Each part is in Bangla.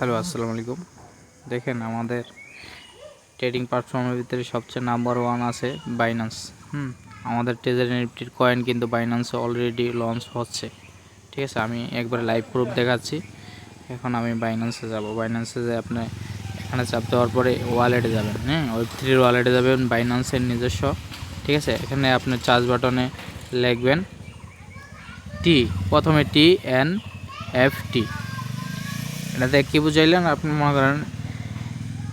হ্যালো, আসসালামু আলাইকুম। দেখেন আমাদের ট্রেডিং প্ল্যাটফর্মের ভিতরে সবচেয়ে নাম্বার ওয়ান আছে বাইন্যান্স হুম, আমাদের ট্রেজার নিফটির কয়েন কিন্তু বাইন্যান্সে অলরেডি লঞ্চ হচ্ছে। ঠিক আছে, আমি একবার লাইভ প্রুফ দেখাচ্ছি। এখন আমি বাইন্যান্সে যাব। বাইন্যান্সে যে আপনি এখানে চাপ দেওয়ার পরে ওয়ালেটে যাবেন। হ্যাঁ ওয়েব থ্রির ওয়ালেটে যাবেন বাইন্যান্সের নিজস্ব। ঠিক আছে, এখানে আপনি চার্জ বাটনে লিখবেন টি প্রথমে টি এন এফ টি এটাতে কী বুঝাইলেন? আপনি মনে করেন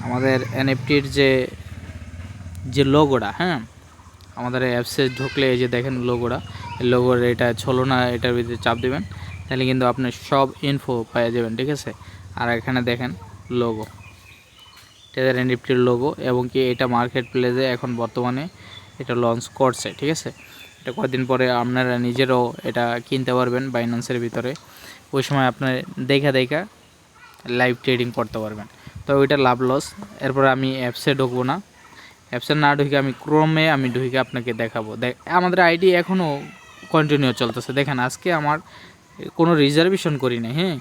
আমাদের এনএফটির যে যে লোগোটা হ্যাঁ? আমাদের অ্যাপসে ঢুকলে এই যে দেখেন লোগোটা লোগোর এটা ছলো না, এটার ভিতরে চাপ দেবেন, তাহলে কিন্তু আপনি সব ইনফো পেয়ে যাবেন, ঠিক আছে? আর এখানে দেখেন লোগো টেজার এনএফটির লোগো এবং কি এটা মার্কেট প্লেসে এখন বর্তমানে এটা লঞ্চ করছে, ঠিক আছে? এটা কয়েকদিন পরে আপনারা নিজেরও এটা কিনতে পারবেন বাইন্যান্সের ভিতরে। ওই সময় আপনার দেখা দেখা লাইভ ট্রেডিং করতে পারবেন। তো ওইটা লাভ লস এরপর আমি অ্যাপসে ঢুকবো না। অ্যাপসে না ঢুকে আমি ক্রোমে আমি ঢুকে আপনাকে দেখাবো। দেখ আমাদের আইডি এখনও কন্টিনিউ চলতেছে। দেখেন, আজকে আমার কোনো রিজার্ভেশন করি নাই হ্যাঁ?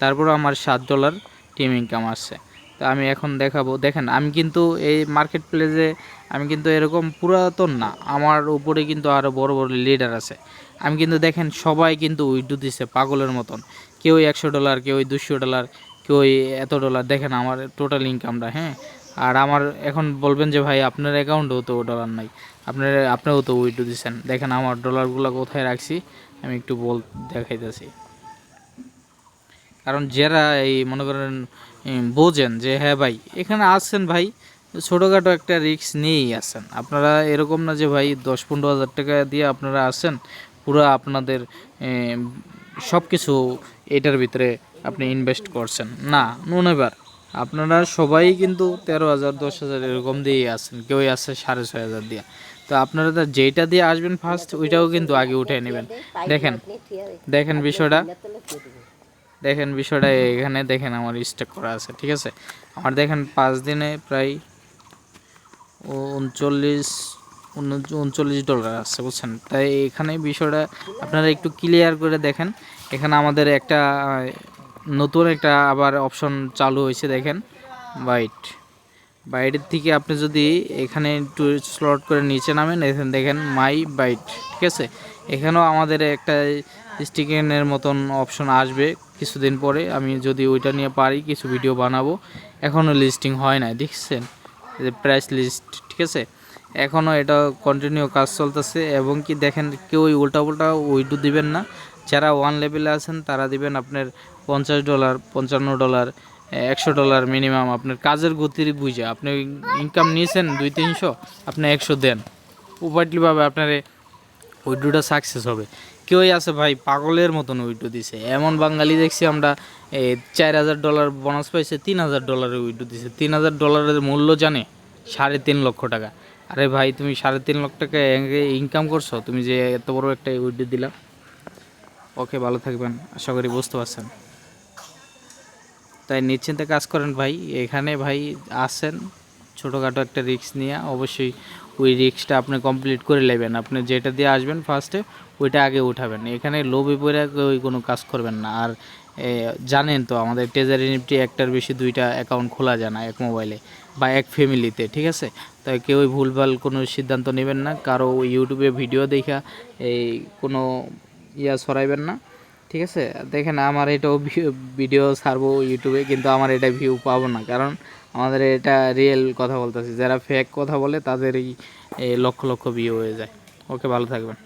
তারপর আমার সাত ডলার টিম ইনকাম আসছে। তো আমি এখন দেখাবো। দেখেন, আমি কিন্তু এই মার্কেট প্লেসে আমি কিন্তু এরকম পুরাতন না। আমার উপরে কিন্তু আরও বড় বড় লিডার আছে। আমি কিন্তু দেখেন, সবাই কিন্তু উইডু দিছে পাগলের মতন। কেউ একশো ডলার কেউ দুশো ডলার কেউ এত ডলার দেখেন আমার টোটাল ইনকামটা হ্যাঁ? আর আমার এখন বলবেন যে ভাই, আপনার অ্যাকাউন্টেও তো ডলার নাই। আপনার আপনিও তো উইডু দিচ্ছেন দেখেন আমার ডলারগুলো কোথায় রাখছি, আমি একটু বল, দেখাইতেছি। কারণ যারা এই, মনে করেন বোঝেন যে হ্যাঁ ভাই, এখানে আসছেন ভাই, ছোটোখাটো একটা রিস্ক নিয়েই আসছেন আপনারা এরকম না যে ভাই, দশ পনেরো হাজার টাকা দিয়ে আপনারা আসছেন পুরো আপনাদের সব কিছু এটার ভিতরে আপনি ইনভেস্ট করছেন। না, নুন এবার। আপনারা সবাই কিন্তু তেরো হাজার, দশ হাজার এরকম দিয়েই আসছেন কেউই আসছে সাড়ে ছয় হাজার দিয়ে। তো আপনারা তো যেইটা দিয়ে আসবেন ফার্স্ট ওইটাও কিন্তু আগে উঠে নেবেন। দেখেন দেখেন বিষয়টা। দেখেন বিষয়টা এখানে, দেখেন আমার স্টেক করা আছে, ঠিক আছে? আমার দেখেন পাঁচ দিনে প্রায় উনচল্লিশ উন- উনচল্লিশ ডলার আছে, বুঝছেন? তাই এখানে বিষয়টা আপনারা একটু ক্লিয়ার করে দেখেন। এখানে আমাদের একটা নতুন একটা আবার অপশন চালু হয়েছে, দেখেন। বাইট বাইটের থেকে আপনি যদি এখানে একটু স্লট করে নিচে নামেন, এখানে দেখেন মাই বাইট ঠিক আছে? এখানেও আমাদের একটা স্টিকেনের মতন অপশন আসবে কিছুদিন পরে। আমি যদি ওইটা নিয়ে পারি, কিছু ভিডিও বানাবো। এখনও লিস্টিং হয় না দেখছেন? প্রাইস লিস্ট ঠিক আছে? এখনও এটা কন্টিনিউ কাজ চলতেছে এবং কি দেখেন কেউ উল্টা উল্টা উইডু দিবেন না। যারা ওয়ান লেভেলে আছেন, তারা দিবেন আপনার পঞ্চাশ ডলার পঞ্চান্ন ডলার একশো ডলার মিনিমাম আপনার কাজের গতির বুঝে। আপনি ইনকাম নিয়েছেন দুই, তিনশো, আপনি একশো দেন। উপায়টিভাবে আপনার উইড্রোটা সাকসেস হবে। কেউই আছে ভাই পাগলের মতন উইড্রো দিছে। এমন বাঙালি দেখছি আমরা চার হাজার ডলার বোনাস পাইছে, তিন হাজার ডলারের উইড্রো দিছে। তিন হাজার ডলারের মূল্য জানে সাড়ে তিন লক্ষ টাকা। আরে ভাই, তুমি সাড়ে তিন লক্ষ টাকা ইনকাম করছ? তুমি যে এত বড় একটা উইড্রো দিলা। ওকে, ভালো থাকবেন। আশা করি বুঝতে পারছেন। তাই নিশ্চিন্তে কাজ করেন ভাই। এখানে ভাই আসেন ছোটোখাটো একটা রিস্ক নিয়ে। অবশ্যই ওই রিস্কটা আপনি কমপ্লিট করে নেবেন। আপনি যেটা দিয়ে আসবেন ফার্স্টে ওইটা আগে উঠাবেন। এখানে লোভে পড়ে ওই কোনো কাজ করবেন না। আর জানেন তো আমাদের ট্রেজারি নিফটি একটার বেশি দুইটা অ্যাকাউন্ট খোলা যায় না, এক মোবাইলে বা এক ফ্যামিলিতে ঠিক আছে? তাই কেউই ভুলভাল কোনো সিদ্ধান্ত নেবেন না, কারও ইউটিউবে ভিডিও দেখা, এই কোনো ইয়া সরাইবেন না, ঠিক আছে? দেখেন আমার এটাও ভিডিও ছাড়বো ইউটিউবে কিন্তু আমার এটা ভিউ পাবো না, কারণ আমাদের এটা রিয়েল কথা বলতেছি। যারা ফেক কথা বলে তাদের এই লক্ষ লক্ষ ভিউ হয়ে যায়। ওকে ভালো থাকবেন।